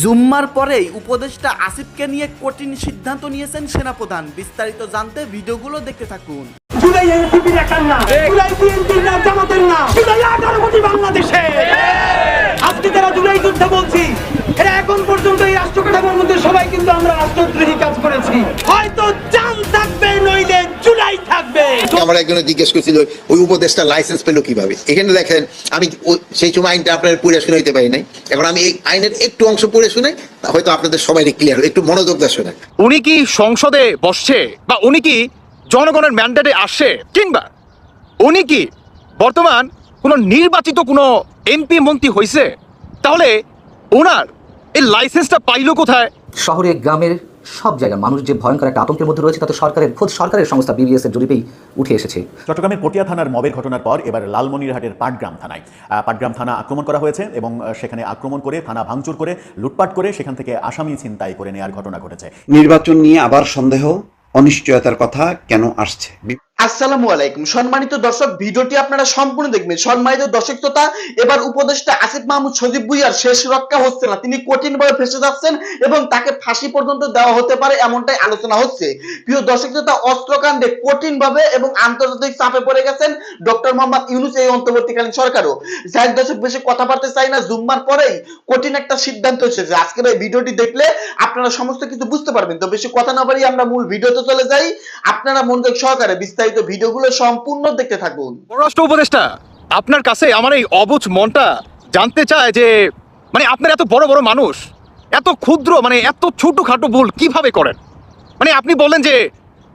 জুম্মার পরেই উপদেষ্টা আসিফকে নিয়ে কঠিন সিদ্ধান্ত নিয়েছেন সেনাপ্রধান। বিস্তারিত জানতে ভিডিওগুলো দেখতে থাকুন। আজকে যারা জুলাই যুদ্ধ বলছি এরা এখন পর্যন্ত এই রাষ্ট্র কাঠামোর মধ্যে সবাই কিন্তু আমরা রাষ্ট্রদ্রোহী কাজ করেছি। হয়তো জুলাই থাকবে। আমার একজনে জিজ্ঞেস করছিল ওই উপদেশটা লাইসেন্স পেল কীভাবে? এখানে দেখেন আমি সেই সময় আইনটা আপনার পড়ে শুনাইতে পারি নাই। এখন আমি এই আইনের একটু অংশ পড়ে শুনে হয়তো আপনাদের সবাই ক্লিয়ার একটু মনোযোগ দিয়ে শোনেন। উনি কি সংসদে বসছে? বা উনি কি জনগণের ম্যান্ডেটে আসছে? কিংবা উনি কি বর্তমান কোনো নির্বাচিত কোনো এমপি মন্ত্রী হয়েছে তাহলে ওনার এই লাইসেন্সটা পাইলো কোথায়? শহরে গ্রামের সব জায়গায় মানুষ যে ভয়ঙ্কর একটা আতঙ্কের মধ্যে রয়েছে তাতে সরকারের খোদ সরকারের সংস্থা বিবিএস এর জরিপেই উঠে এসেছে। চট্টগ্রামের পটিয়া থানার মবের ঘটনার পর এবার লালমনিরহাটের পাটগ্রাম থানায়। আহ, পাটগ্রাম থানা আক্রমণ করা হয়েছে এবং সেখানে আক্রমণ করে থানা ভাঙচুর করে লুটপাট করে সেখান থেকে আসামি ছিনতাই করে নেওয়ার ঘটনা ঘটেছে। নির্বাচন নিয়ে আবার সন্দেহ অনিশ্চয়তার কথা কেন আসছে? আসসালামু আলাইকুম। সম্মানিত দর্শক, ভিডিওটি আপনারা সম্পূর্ণ দেখবেন। সম্মানিত দর্শক শ্রোতা, এবার উপদেষ্টা আসিফ মাহমুদ সজীব ভুইয়ার শেষ রক্ষা হচ্ছে না। তিনি কঠিন ভাবে ফেসে যাচ্ছেন এবং তাকে ফাঁসি পর্যন্ত দেওয়া হতে পারে এমনটাই আলোচনা হচ্ছে। প্রিয় দর্শক শ্রোতা, অস্ত্রকাণ্ডে কঠিন ভাবে এবং আন্তর্জাতিক চাপে পড়ে গেছেন ডক্টর মোহাম্মদ ইউনুস এই অন্তর্বর্তীকালীন সরকারও। যাই দর্শক, বেশি কথা বলতে চাই না। জুম্মার পরেই কঠিন একটা সিদ্ধান্ত এসেছে। আজকের এই ভিডিওটি দেখলে আপনারা সমস্ত কিছু বুঝতে পারবেন। তো বেশি কথা না বাড়িয়ে আমরা মূল ভিডিওতে চলে যাই। আপনারা মনোযোগ সহকারে বিস্তারিত ভিডিওগুলো সম্পূর্ণ দেখতে থাকুন। পররাষ্ট্র উপদেষ্টা, আপনার কাছে আমার এই অবুজ মনটা জানতে চায় যে মানে আপনার এত বড় বড় মানুষ, এত ক্ষুদ্র মানে এত ছোটখাটো ভুল কীভাবে করেন? মানে আপনি বললেন যে,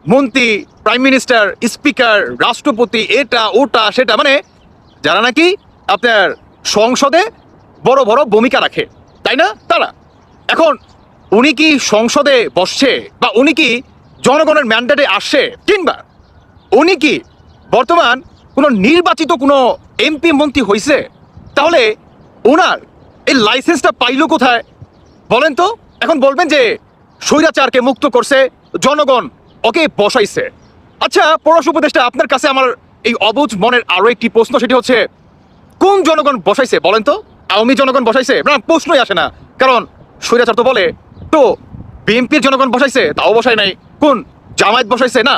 মন্ত্রী, প্রাইম মিনিস্টার, স্পিকার, রাষ্ট্রপতি, এটা, ওটা, সেটা মানে যারা নাকি আপনার সংসদে বড় বড় ভূমিকা রাখে, তাই না? তারা। এখন উনি কি সংসদে বসছে বা উনি কি জনগণের ম্যান্ডেটে আসছে কিংবা উনি কি বর্তমান কোনো নির্বাচিত কোনো এমপি মন্ত্রী হয়েছে তাহলে ওনার এই লাইসেন্সটা পাইল কোথায়? বলেন তো, এখন বলবেন যে স্বৈরাচারকে মুক্ত করছে, জনগণ ওকে বসাইছে। আচ্ছা পররাষ্ট্র উপদেষ্টা, আপনার কাছে আমার এই অবুজ মনের আরও একটি প্রশ্ন, সেটি হচ্ছে, কোন জনগণ বসাইছে? বলেন তো, আওয়ামী জনগণ বসাইছে? না, প্রশ্নই আসে না, কারণ স্বৈরাচার তো বলে। তো বিএনপির জনগণ বসাইছে, তাও বসায় নাই। কোন জামায়াত বসাইছে? না,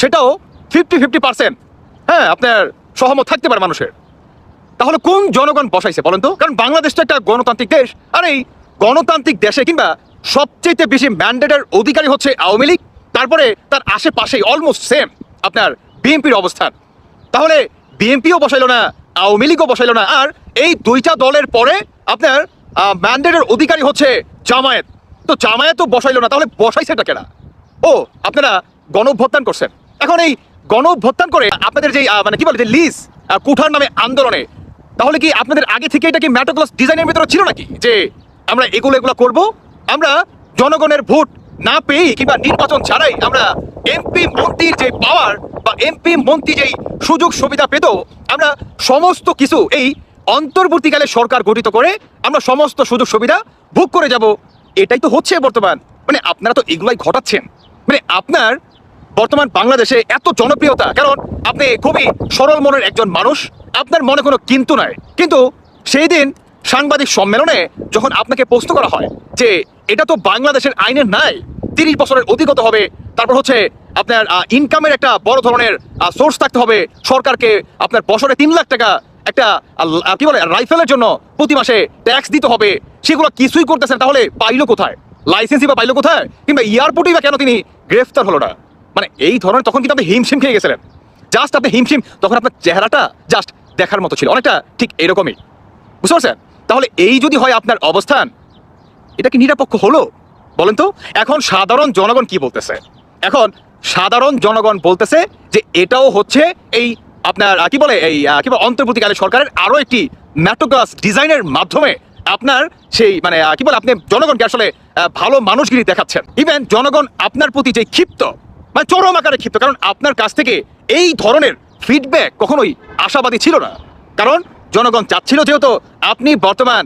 সেটাও ফিফটি ফিফটি পার্সেন্ট। হ্যাঁ আপনার সহমত থাকতে পারে মানুষের। তাহলে কোন জনগণ বসাইছে বলেন তো? কারণ বাংলাদেশ তো একটা গণতান্ত্রিক দেশ, আর এই গণতান্ত্রিক দেশে কিংবা সবচেয়ে বেশি ম্যান্ডেটের অধিকারী হচ্ছে আওয়ামী লীগ, তারপরে তার আশেপাশেই অলমোস্ট সেম আপনার বিএনপির অবস্থান। তাহলে বিএনপিও বসাইলো না, আওয়ামী লীগও বসাইলো না, আর এই দুইটা দলের পরে আপনার ম্যান্ডেটের অধিকারী হচ্ছে জামায়াত। তো জামায়াতও বসাইলো না, তাহলে বসাইছে এটা কেনা ও, আপনারা গণ অভ্যুত্থান করছেন। এখন এই গণ করে আপনাদের যে মানে কি বলে, যে লিজ কুঠার নামে আন্দোলনে, তাহলে কি আপনাদের আগে থেকে এটা কি ম্যাটোক্লাস ডিজাইনের ভিতরে ছিল নাকি? যে আমরা এগুলো এগুলো করব, আমরা জনগণের ভোট না পেয়ে কিংবা নির্বাচন ছাড়াই আমরা এমপি মন্ত্রীর যে পাওয়ার বা এমপি মন্ত্রী যেই সুযোগ সুবিধা পেত, আমরা সমস্ত কিছু এই অন্তর্বর্তীকালে সরকার গঠিত করে আমরা সমস্ত সুযোগ সুবিধা ভোগ করে যাব। এটাই তো হচ্ছে বর্তমান। মানে আপনারা তো এগুলাই ঘটাচ্ছেন। মানে আপনার বর্তমান বাংলাদেশে এত জনপ্রিয়তা, কারণ আপনি খুবই সরল মনের একজন মানুষ, আপনার মনে কোনো কিন্তু নাই। কিন্তু সেই দিন সাংবাদিক সম্মেলনে যখন আপনাকে প্রশ্ন করা হয় যে, এটা তো বাংলাদেশের আইনের নাই, তিরিশ বছরের অধিগত হবে, তারপর হচ্ছে আপনার ইনকামের একটা বড় ধরনের সোর্স থাকতে হবে, সরকারকে আপনার বছরে তিন লাখ টাকা একটা কি বলে রাইফেলের জন্য প্রতি মাসে ট্যাক্স দিতে হবে, সেগুলো কিছুই করতেছেন, তাহলে পাইলো কোথায়? লাইসেন্সই বা পাইলো কোথায়? কিংবা এয়ারপোর্টেই বা কেন তিনি গ্রেফতার হলো না? মানে এই ধরনের তখন কিন্তু আপনি হিমশিম খেয়ে গেছিলেন। জাস্ট আপনি হিমশিম, তখন আপনার চেহারাটা জাস্ট দেখার মতো ছিল। অনেকটা ঠিক এরকমই। বুঝতে পারছেন? তাহলে এই যদি হয় আপনার অবস্থান, এটা কি নিরাপক্ষ হলো? বলেন তো, এখন সাধারণ জনগণ কি বলতেছে? এখন সাধারণ জনগণ বলতেছে যে এটাও হচ্ছে এই আপনার কি বলে এই কি বলে অন্তর্বর্তীকালে সরকারের আরও একটি ম্যাটোগ্লাস ডিজাইনের মাধ্যমে আপনার সেই মানে কি বলে, আপনি জনগণকে আসলে ভালো মানুষগিরি দেখাচ্ছেন। ইভেন জনগণ আপনার প্রতি যে ক্ষিপ্ত মানে চরম আকারে ক্ষিপ্ত। কারণ আপনার কাছ থেকে এই ধরনের ফিডব্যাক কখনোই আশাবাদী ছিল না। কারণ জনগণ চাচ্ছিল যেহেতু আপনি বর্তমান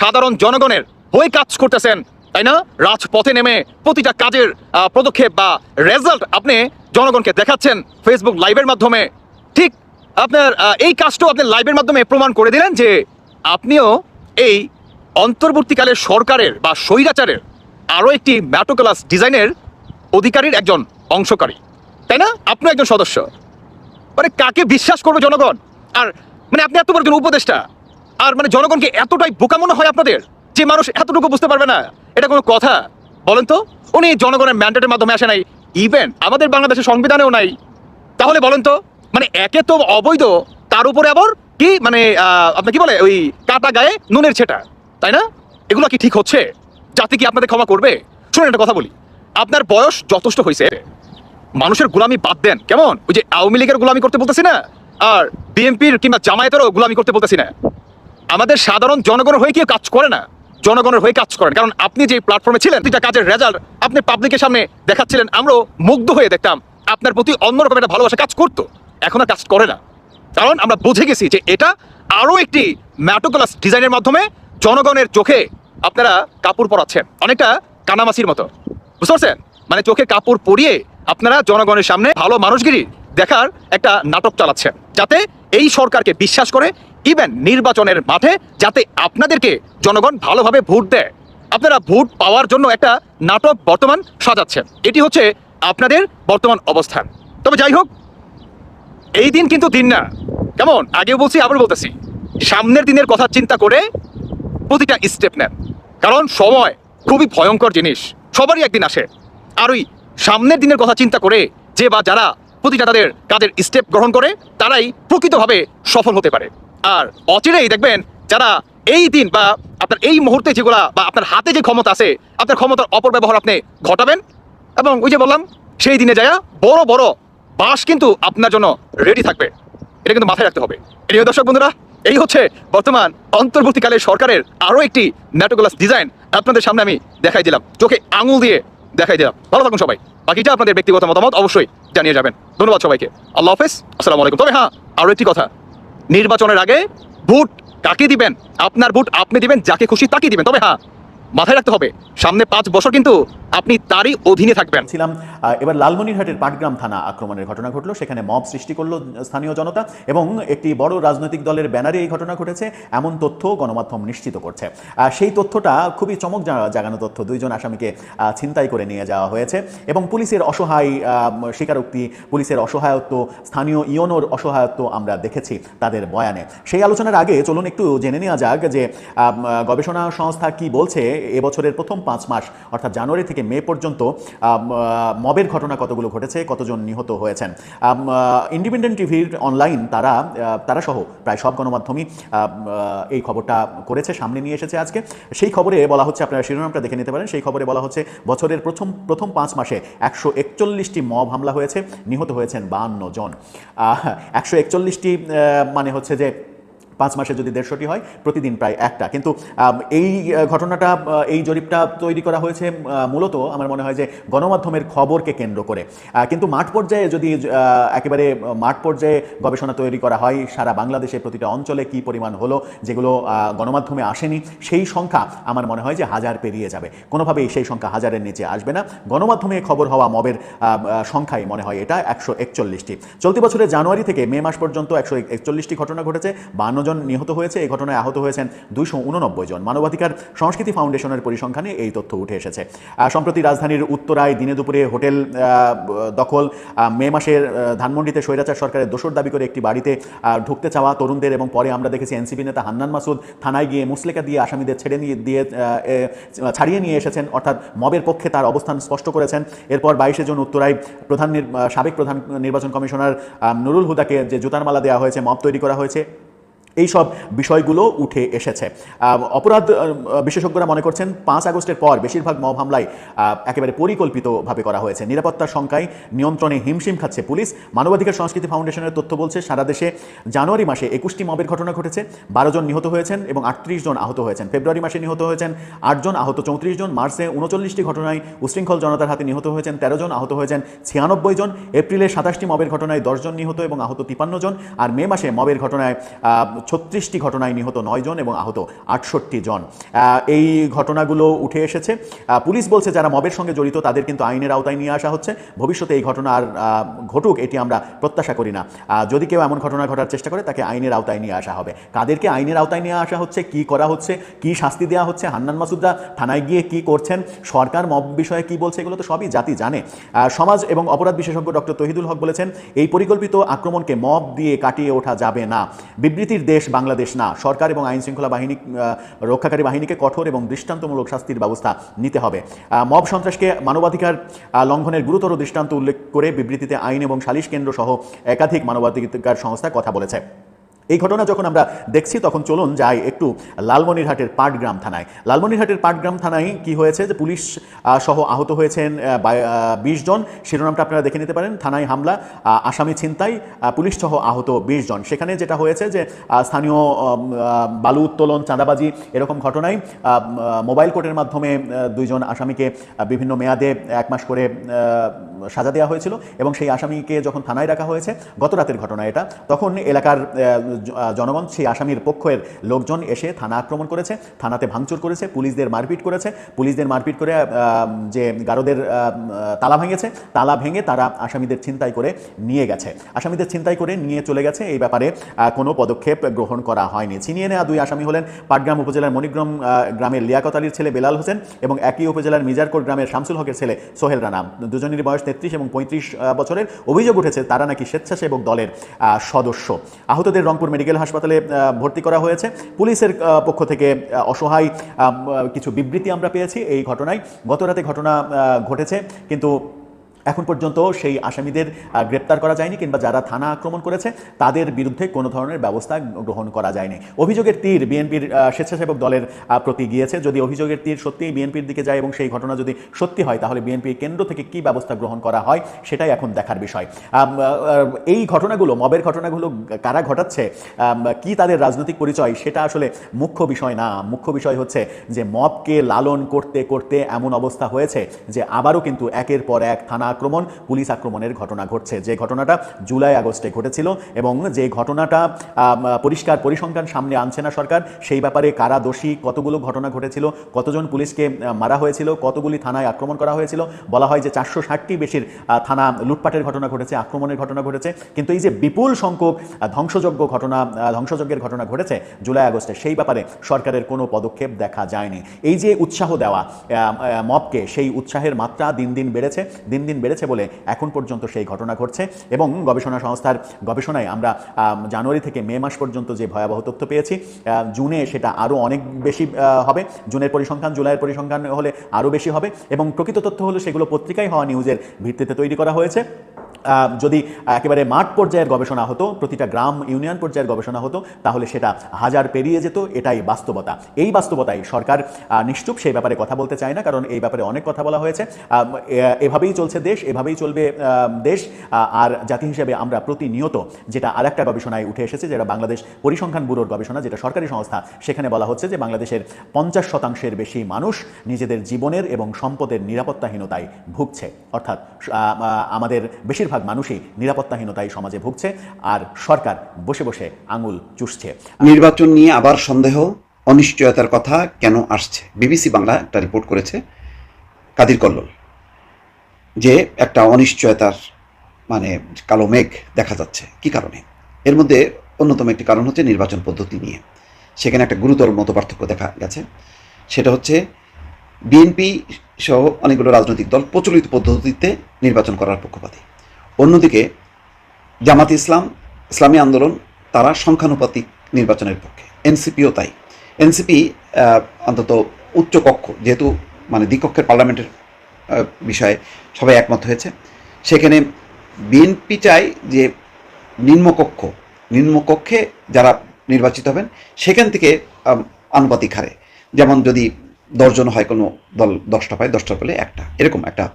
সাধারণ জনগণের হয়ে কাজ করতেছেন, তাই না? রাজপথে নেমে প্রতিটা কাজের পদক্ষেপ বা রেজাল্ট আপনি জনগণকে দেখাচ্ছেন ফেসবুক লাইভের মাধ্যমে। ঠিক আপনার এই কাজটাও আপনি লাইভের মাধ্যমে প্রমাণ করে দিলেন যে আপনিও এই অন্তর্বর্তীকালে সরকারের বা স্বৈরাচারের আরও একটি ম্যাটোক্লাস ডিজাইনের অধিকারীর একজন অংশকারী। তাই না? আপনি একজন সদস্য। মানে কাকে বিশ্বাস করবে জনগণ? আর মানে আপনি এত বড় উপদেষ্টা। আর মানে জনগণকে এতটাই বোকা মনে হয় আপনাদের যে মানুষ এতটুকু বুঝতে পারবে না। এটা কোনো কথা? বলেন তো। উনি জনগণের ম্যান্ডেটের মাধ্যমে আসে নাই। ইভেন আমাদের বাংলাদেশের সংবিধানেও নাই। তাহলে বলেন তো মানে একে তো অবৈধ, তার উপরে আবার কি মানে আপনি কি বলে, ওই কাটা গায়ে নুনের ছেটা, তাই না? এগুলো কি ঠিক হচ্ছে? জাতি কি আপনাদের ক্ষমা করবে? শুনুন একটা কথা বলি। আপনার বয়স যথেষ্ট হয়েছে। মানুষের গোলামি বাদ দেন, কেমন? ওই যে আওয়ামী লীগের গোলামি করতে বলতেছি না? আর বিএনপির কিংবা জামায়াতেরও গোলামি করতে বলতেছি না। আমাদের সাধারণ জনগণের হয়ে কেউ কাজ করে না। জনগণের হয়ে কাজ করেন। কারণ আপনি যে প্ল্যাটফর্মে ছিলেন, দুইটা কাজের রেজাল্ট আপনি পাবলিকের সামনে দেখাচ্ছিলেন, আমরাও মুগ্ধ হয়ে দেখতাম আপনার প্রতি অন্যরকম একটা ভালোবাসা কাজ করতো। এখন আর কাজ করে না। কারণ আমরা বুঝে গেছি যে এটা আরও একটি ম্যাটোক্লাস ডিজাইনের মাধ্যমে জনগণের চোখে আপনারা কাপড় পরাচ্ছেন। অনেকটা কানামাসির মতো। বুঝতে পারছেন? মানে চোখে কাপড় পরিয়ে আপনারা জনগণের সামনে ভালো মানুষগিরি দেখার একটা নাটক চালাচ্ছেন, যাতে এই সরকারকে বিশ্বাস করে ইভেন নির্বাচনের মাঠে যাতে আপনাদেরকে জনগণ ভালোভাবে ভোট দেয়। আপনারা ভোট পাওয়ার জন্য একটা নাটক বর্তমান সাজাচ্ছেন। এটি হচ্ছে আপনাদের বর্তমান অবস্থান। তবে যাই হোক, এই দিন কিন্তু দিন না। কেমন? আগেও বলছি আবার বলতেছি। সামনের দিনের কথা চিন্তা করে প্রতিটা স্টেপ নেন। কারণ সময় খুবই ভয়ঙ্কর জিনিস। সবারই একদিন আসে। আর ওই সামনের দিনের কথা চিন্তা করে যে বা যারা প্রতিটা তাদের কাজের স্টেপ গ্রহণ করে, তারাই প্রকৃতভাবে সফল হতে পারে। আর অচিরেই দেখবেন যারা এই দিন বা আপনার এই মুহূর্তে যেগুলা বা আপনার হাতে যে ক্ষমতা আছে, আপনার ক্ষমতার অপব্যবহার আপনি ঘটাবেন এবং ওই যে বললাম, সেই দিনে যায় বড় বড় বাস কিন্তু আপনার জন্য রেডি থাকবে। এটা কিন্তু মাথায় রাখতে হবে। প্রিয় দর্শক বন্ধুরা, এই হচ্ছে বর্তমান অন্তর্বর্তীকালে সরকারের আরও একটি ন্যাটোগ্লাস ডিজাইন আপনাদের সামনে আমি দেখাই দিলাম। চোখে আঙুল দিয়ে দেখাই দিলাম। ভালো থাকুন সবাই। বাকিটা আপনাদের ব্যক্তিগত মতামত অবশ্যই জানিয়ে যাবেন। ধন্যবাদ সবাইকে। আল্লাহ হাফেজ। আসসালাম আলাইকুম। তবে হ্যাঁ আরও একটি কথা। নির্বাচনের আগে ভোট কাকে দিবেন? আপনার ভোট আপনি দিবেন, যাকে খুশি তাকে দিবেন। তবে হ্যাঁ মাথায় রাখতে হবে, সামনে পাঁচ বছর কিন্তু আপনি তারই অধীনে থাকবেন। ছিলাম এবার লালমনিরহাটের পাটগ্রাম থানা আক্রমণের ঘটনা ঘটলো, সেখানে মব সৃষ্টি করল স্থানীয় জনতা এবং একটি বড় রাজনৈতিক দলের ব্যানারে এই ঘটনা ঘটেছে, এমন তথ্য গণমাধ্যম নিশ্চিত করছে। সেই তথ্যটা খুবই চমক জাগানো তথ্য, দুইজন আসামিকে ছিনতাই করে নিয়ে যাওয়া হয়েছে এবং পুলিশের অসহায় স্বীকারোক্তি, পুলিশের অসহায়ত্ব, স্থানীয় ইয়নোর অসহায়ত্ব আমরা দেখেছি তাদের বয়ানে। সেই আলোচনার আগে চলুন একটু জেনে নেওয়া যাক যে গবেষণা সংস্থা কি বলছে এবছরের প্রথম পাঁচ মাস, অর্থাৎ জানুয়ারি থেকে মে পর্যন্ত মবের ঘটনা কতগুলো ঘটেছে, কতজন নিহত হয়েছেন? ইন্ডিপেন্ডেন্ট টিভির অনলাইন তারা তারা সহ প্রায় সব গণমাধ্যমই এই খবরটা করেছে, সামনে নিয়ে এসেছে আজকে। সেই খবরে বলা হচ্ছে, আপনারা শিরোনামটা দেখে নিতে পারেন, সেই খবরে বলা হচ্ছে, বছরের প্রথম প্রথম পাঁচ মাসে একশো একচল্লিশটি মব হামলা হয়েছে, নিহত হয়েছেন বাহান্ন জন। একশো একচল্লিশটি মানে হচ্ছে যে পাঁচ মাসে যদি দেড়শোটি হয়, প্রতিদিন প্রায় একটা। কিন্তু এই ঘটনাটা এই জরিপটা তৈরি করা হয়েছে মূলত আমার মনে হয় যে গণমাধ্যমের খবরকে কেন্দ্র করে। কিন্তু মাঠ পর্যায়ে যদি একেবারে মাঠ পর্যায়ে গবেষণা তৈরি করা হয়, সারা বাংলাদেশে প্রতিটা অঞ্চলে কি পরিমাণ হলো, যেগুলো গণমাধ্যমে আসেনি, সেই সংখ্যা আমার মনে হয় যে হাজার পেরিয়ে যাবে। কোনোভাবেই সেই সংখ্যা হাজারের নিচে আসবে না। গণমাধ্যমে খবর হওয়া মবের সংখ্যাই মনে হয় এটা একশো একচল্লিশটি। চলতি বছরের জানুয়ারি থেকে মে মাস পর্যন্ত একশো একচল্লিশটি ঘটনা ঘটেছে, বান্ন জন নিহত হয়েছে। এই ঘটনায় আহত হয়েছেন দুইশো উননব্বই জন। মানবাধিকার সংস্কৃতি ফাউন্ডেশনের পরিসংখ্যানে এই তথ্য উঠে এসেছে। সম্প্রতি রাজধানীর উত্তরায় দিনে দুপুরে হোটেল দখল মে মাসের ধানমন্ডিতে স্বৈরাচার সরকারের দোসর দাবি করে একটি বাড়িতে ঢুকতে চাওয়া তরুণদের এবং পরে আমরা দেখেছি এনসিপি নেতা হান্নান মাসুদ থানায় গিয়ে মুসলেকা দিয়ে আসামিদের ছেড়ে নিয়ে, দিয়ে ছাড়িয়ে নিয়ে এসেছেন। অর্থাৎ মবের পক্ষে তার অবস্থান স্পষ্ট করেছেন। এরপর বাইশে জন উত্তরায় প্রধান সাবেক প্রধান নির্বাচন কমিশনার নুরুল হুদাকে যে জুতার মালা দেওয়া হয়েছে, মব তৈরি করা হয়েছে। এই সব বিষয়গুলো উঠে এসেছে। অপরাধ বিশেষজ্ঞরা মনে করছেন পাঁচ আগস্টের পর বেশিরভাগ মব হামলায় একেবারে পরিকল্পিতভাবে করা হয়েছে। নিরাপত্তার সংখ্যায় নিয়ন্ত্রণে হিমশিম খাচ্ছে পুলিশ। মানবাধিকার সংস্কৃতি ফাউন্ডেশনের তথ্য বলছে, সারা দেশে জানুয়ারি মাসে একুশটি মবের ঘটনা ঘটেছে। বারো জন নিহত হয়েছেন এবং আটত্রিশ জন আহত হয়েছেন। ফেব্রুয়ারি মাসে নিহত হয়েছেন আটজন আহত চৌত্রিশ জন। মার্চে উনচল্লিশটি ঘটনায় উশৃঙ্খল জনতার হাতে নিহত হয়েছেন তেরো জন, আহত হয়েছেন ছিয়ানব্বই জন। এপ্রিলে সাতাশটি মবের ঘটনায় দশজন নিহত এবং আহত তিপান্ন জন। আর মে মাসে মবের ঘটনায় ছত্রিশটি ঘটনায় নিহত নয় জন এবং আহত আটষট্টি জন। এই ঘটনাগুলো উঠে এসেছে। পুলিশ বলছে যারা মবের সঙ্গে জড়িত তাদের কিন্তু আইনের আওতায় নিয়ে আসা হচ্ছে। ভবিষ্যতে এই ঘটনা আর ঘটুক এটি আমরা প্রত্যাশা করি না। যদি কেউ এমন ঘটনা ঘটার চেষ্টা করে তাকে আইনের আওতায় নিয়ে আসা হবে। কাদেরকে আইনের আওতায় নিয়ে আসা হচ্ছে, কি করা হচ্ছে, কি শাস্তি দেওয়া হচ্ছে, হান্নান মাসুদরা থানায় গিয়ে কি করছেন, সরকার মব বিষয়ে কি বলছে এগুলো তো সবই জাতি জানে। সমাজ এবং অপরাধ বিশেষজ্ঞ ডক্টর তহিদুল হক বলেছেন, এই পরিকল্পিত আক্রমণকে মব দিয়ে কাটিয়ে ওঠা যাবে না। বিবৃতির দেশ বাংলাদেশ না। সরকার এবং আইন শৃঙ্খলা বাহিনী রক্ষাকারী বাহিনীকে কঠোর এবং দৃষ্টান্তমূলক শাস্তির ব্যবস্থা নিতে হবে। মব সন্ত্রাসকে মানবাধিকার লঙ্ঘনের গুরুতর দৃষ্টান্ত উল্লেখ করে বিবৃতিতে আইন এবং সালিশ কেন্দ্র সহ একাধিক মানবাধিকার সংস্থা কথা বলেছে। এই ঘটনা যখন আমরা দেখছি, তখন চলুন যাই একটু লালমনিরহাটের পাটগ্রাম থানায়। লালমনিরহাটের পাটগ্রাম থানায় কি হয়েছে যে পুলিশ সহ আহত হয়েছেন বিশ জন। শিরোনামটা আপনারা দেখে নিতে পারেন। থানায় হামলা আসামি ছিনতাই পুলিশ সহ আহত বিশ জন। সেখানে যেটা হয়েছে যে স্থানীয় বালু উত্তোলন, চাঁদাবাজি এরকম ঘটনায় মোবাইল কোর্টের মাধ্যমে দুইজন আসামিকে বিভিন্ন মেয়াদে এক মাস করে সাজা দেওয়া হয়েছিল এবং সেই আসামিকে যখন থানায় রাখা হয়েছে গত রাতের ঘটনা এটা, তখন এলাকার জনগণ, সেই আসামির পক্ষের লোকজন এসে থানা আক্রমণ করেছে, থানাতে ভাঙচুর করেছে, পুলিশদের মারপিট করেছে। পুলিশদের মারপিট করে যে গারদের তালা ভেঙেছে, তালা ভেঙে তারা আসামিদের ছিনতাই করে নিয়ে গেছে। আসামিদের ছিনতাই করে নিয়ে চলে গেছে, এই ব্যাপারে কোনো পদক্ষেপ গ্রহণ করা হয়নি। ছিনিয়ে নেওয়া দুই আসামি হলেন পাটগ্রাম উপজেলার মণিগ্রাম গ্রামের লিয়াকত আলীর ছেলে বেলাল হোসেন এবং একই উপজেলার মিজারকোট গ্রামের শামসুল হকের ছেলে সোহেল রানা। দুজনের বয়স তেত্রিশ এবং পঁয়ত্রিশ বছরের। অভিযোগ উঠেছে, তারা নাকি স্বেচ্ছাসেবক দলের সদস্য। আহতদের রংপুর মেডিকেল হাসপাতালে ভর্তি করা হয়েছে। পুলিশের পক্ষ থেকে অসহায় কিছু বিবৃতি আমরা পেয়েছি এই ঘটনায়। গতরাতে ঘটনা ঘটেছে, কিন্তু এখন পর্যন্ত সেই আসামিদের গ্রেপ্তার করা যায়নি কিংবা যারা থানা আক্রমণ করেছে, তাদের বিরুদ্ধে কোনো ধরনের ব্যবস্থা গ্রহণ করা যায়নি। অভিযোগের তীর বিএনপির স্বেচ্ছাসেবক দলের প্রতি গিয়েছে। যদি অভিযোগের তীর সত্যিই বিএনপির দিকে যায় এবং সেই ঘটনা যদি সত্যি হয়, তাহলে বিএনপি কেন্দ্র থেকে কি ব্যবস্থা গ্রহণ করা হয়, সেটাই এখন দেখার বিষয়। এই ঘটনাগুলো, মবের ঘটনাগুলো কারা ঘটাচ্ছে কি তাদের রাজনৈতিক পরিচয়, সেটা আসলে মুখ্য বিষয় না। মুখ্য বিষয় হচ্ছে যে মবকে লালন করতে করতে এমন অবস্থা হয়েছে যে আবারও কিন্তু একের পর এক থানা আক্রমণ, পুলিশ আক্রমণের ঘটনা ঘটছে। যে ঘটনাটা জুলাই আগস্টে ঘটেছিল এবং যে ঘটনাটা পরিষ্কার পরিসংখ্যান সামনে আনছে না সরকার, সেই ব্যাপারে কারা দোষী, কতগুলো ঘটনা ঘটেছিল, কতজন পুলিশকে মারা হয়েছিল, কতগুলি থানায় আক্রমণ করা হয়েছিল। বলা হয় যে চারশো ষাটটি বেশির থানা লুটপাটের ঘটনা ঘটেছে, আক্রমণের ঘটনা ঘটেছে। কিন্তু এই যে বিপুল সংখ্যক ধ্বংসযজ্ঞ ঘটনা ধ্বংসযজ্ঞের ঘটনা ঘটেছে জুলাই আগস্টে, সেই ব্যাপারে সরকারের কোনো পদক্ষেপ দেখা যায়নি। এই যে উৎসাহ দেওয়া মবকে সেই উৎসাহের মাত্রা দিন দিন বেড়েছে, দিন দিন বেড়েছে বলে এখন পর্যন্ত সেই ঘটনা ঘটছে এবং গবেষণা সংস্থার গবেষণায় আমরা জানুয়ারি থেকে মে মাস পর্যন্ত যে ভয়াবহ তথ্য পেয়েছি জুনে সেটা আরও অনেক বেশি হবে। জুনের পরিসংখ্যান, জুলাইয়ের পরিসংখ্যান হলে আরও বেশি হবে এবং প্রকৃত তথ্য হলো সেগুলো পত্রিকায় হওয়া নিউজের ভিত্তিতে তৈরি করা হয়েছে। যদি একেবারে মাঠ পর্যায়ের গবেষণা হতো, প্রতিটা গ্রাম ইউনিয়ন পর্যায়ের গবেষণা হতো, তাহলে সেটা হাজার পেরিয়ে যেত, এটাই বাস্তবতা। এই বাস্তবতায় সরকার নিশ্চুপ সেই ব্যাপারে কথা বলতে চায় না, কারণ এই ব্যাপারে অনেক কথা বলা হয়েছে। এভাবেই চলছে দেশ, এভাবেই চলবে দেশ। আর জাতি হিসেবে আমরা প্রতিনিয়ত যেটা আরেকটা গবেষণায় উঠে এসেছে, যেটা বাংলাদেশ পরিসংখ্যান ব্যুরোর গবেষণা, যেটা সরকারি সংস্থা, সেখানে বলা হচ্ছে যে বাংলাদেশের পঞ্চাশ শতাংশের বেশি মানুষ নিজেদের জীবনের এবং সম্পদের নিরাপত্তাহীনতায় ভুগছে। অর্থাৎ আমাদের বেশিরভাগ মানুষই নিরাপত্তাহীনতায় সমাজে ভুগছে আর সরকার বসে বসে আঙুল চুষছে। নির্বাচন নিয়ে আবার সন্দেহ, অনিশ্চয়তার কথা কেন আসছে? বিবিসি বাংলা একটা রিপোর্ট করেছে কাদির কল্লোল, যে একটা অনিশ্চয়তার মানে কালো মেঘ দেখা যাচ্ছে। কি কারণে? এর মধ্যে অন্যতম একটি কারণ হচ্ছে নির্বাচন পদ্ধতি নিয়ে। সেখানে একটা গুরুতর মত পার্থক্য দেখা গেছে। সেটা হচ্ছে বিএনপি সহ অনেকগুলো রাজনৈতিক দল প্রচলিত পদ্ধতিতে নির্বাচন করার পক্ষপাতী। অন্যদিকে জামাত ইসলাম, ইসলামী আন্দোলন, তারা সংখ্যানুপাতিক নির্বাচনের পক্ষে। এনসিপিও তাই। এনসিপি অন্তত উচ্চ কক্ষ, যেহেতু মানে দ্বিকক্ষের পার্লামেন্টের বিষয়ে সবাই একমত হয়েছে। সেখানে বিএনপি চায় যে নিম্নকক্ষ, নিম্নকক্ষে যারা নির্বাচিত হবেন, সেখান থেকে আনুপাতিক হারে। যেমন যদি দশজন হয়, কোনো দল দশটা পায় দশটা পেলে একটা। এরকম একটা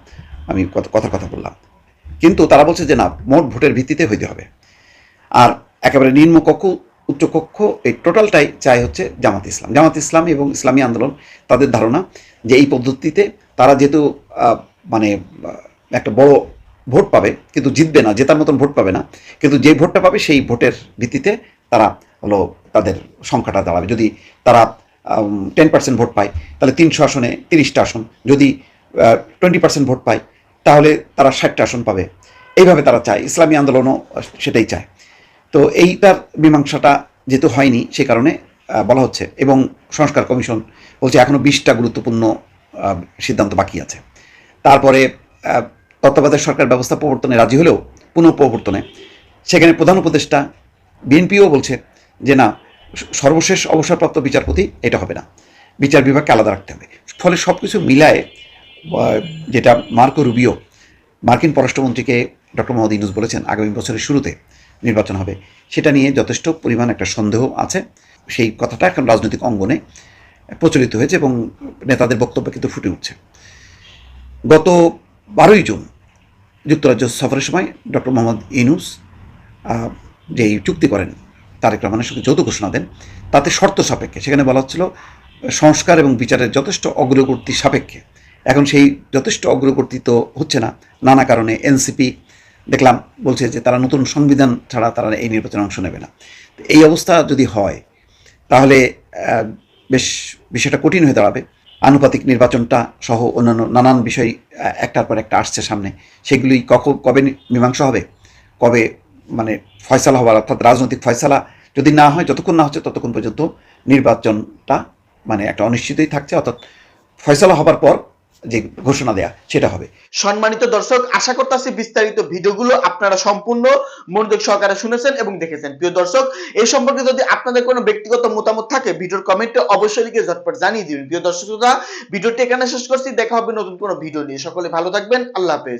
আমি কথা- কথার কথা বললাম। কিন্তু তারা বলছে যে না, মোট ভোটের ভিত্তিতে হইতে হবে। আর একেবারে নিম্নকক্ষ উচ্চকক্ষ এই টোটালটাই চাই হচ্ছে জামাত ইসলাম। জামাত ইসলাম এবং ইসলামী আন্দোলন, তাদের ধারণা যে এই পদ্ধতিতে তারা যেহেতু মানে একটা বড় ভোট পাবে, কিন্তু জিতবে না, জেতার মতন ভোট পাবে না, কিন্তু যে ভোটটা পাবে সেই ভোটের ভিত্তিতে তারা হলো তাদের সংখ্যাটা দাঁড়াবে। যদি তারা টেন পার্সেন্ট ভোট পায়, তাহলে তিনশো আসনে তিরিশটা আসন। যদি টোয়েন্টি পার্সেন্ট ভোট পায় তাহলে তারা ষাটটা আসন পাবে। এইভাবে তারা চায়, ইসলামী আন্দোলনও সেটাই চায়। তো এইটার মীমাংসাটা যেহেতু হয়নি, সে কারণে বলা হচ্ছে এবং সংস্কার কমিশন বলছে এখনও বিশটা গুরুত্বপূর্ণ সিদ্ধান্ত বাকি আছে। তারপরে তত্ত্বাবধায়ক সরকার ব্যবস্থা প্রবর্তনে রাজি হলেও পুনঃ প্রবর্তনে সেখানে প্রধান উপদেষ্টা বিএনপিও বলছে যে না সর্বশেষ অবসরপ্রাপ্ত বিচারপতি এটা হবে না। বিচার বিভাগকে আলাদা রাখতে হবে। ফলে সব কিছু মিলায় যেটা মার্কো রুবিও, মার্কিন পররাষ্ট্রমন্ত্রীকে ডক্টর মোহাম্মদ ইউনুস বলেছেন, আগামী বছরের শুরুতে নির্বাচন হবে। সেটা নিয়ে যথেষ্ট পরিমাণ একটা সন্দেহ আছে। সেই কথাটা এখন রাজনৈতিক অঙ্গনে প্রচলিত হয়েছে এবং নেতাদের বক্তব্য কিন্তু ফুটে উঠছে। গত বারোই জুন যুক্তরাজ্য সফরের সময় ডক্টর মোহাম্মদ ইনুস যেই চুক্তি করেন, তারেক রহমানের সঙ্গে যৌথ ঘোষণা দেন, তাতে শর্ত সাপেক্ষে, সেখানে বলা হচ্ছিল, সংস্কার এবং বিচারের যথেষ্ট অগ্রগতি সাপেক্ষে। এখন সেই যথেষ্ট অগ্রগতি তো হচ্ছে না। নানা কারণে এনসিপি দেখলাম বলছে যে তারা নতুন সংবিধান ছাড়া তারা এই নির্বাচনে অংশ নেবে না। এই অবস্থা যদি হয়, তাহলে বেশ বিষয়টা কঠিন হয়ে দাঁড়াবে। আনুপাতিক নির্বাচনটা সহ অন্যান্য নানান বিষয় একটার পর একটা আসছে সামনে। সেগুলি কখন কবে মীমাংসা হবে? কবে মানে ফয়সালা হবার অর্থাৎ রাজনৈতিক ফয়সালা যদি না হয়, যতক্ষণ না হচ্ছে ততক্ষণ পর্যন্ত নির্বাচনটা মানে একটা অনিশ্চিতই থাকছে। অর্থাৎ ফয়সালা হবার পর যে ঘোষণা দেয়া, সেটা হবে। সম্মানিত দর্শক, আশা করতেছি বিস্তারিত ভিডিওগুলো আপনারা সম্পূর্ণ মনোযোগ সহকারে শুনেছেন এবং দেখেছেন। প্রিয় দর্শক এই সম্পর্কে যদি আপনাদের কোনো ব্যক্তিগত মতামত থাকে, ভিডিওর কমেন্টে অবশ্যই লিখে ঝটপট জানিয়ে দিবেন। প্রিয় দর্শক ভিডিওটি এখানে শেষ করছি। দেখা হবে নতুন কোনো ভিডিও নিয়ে। সকলে ভালো থাকবেন। আল্লাহ হাফেজ।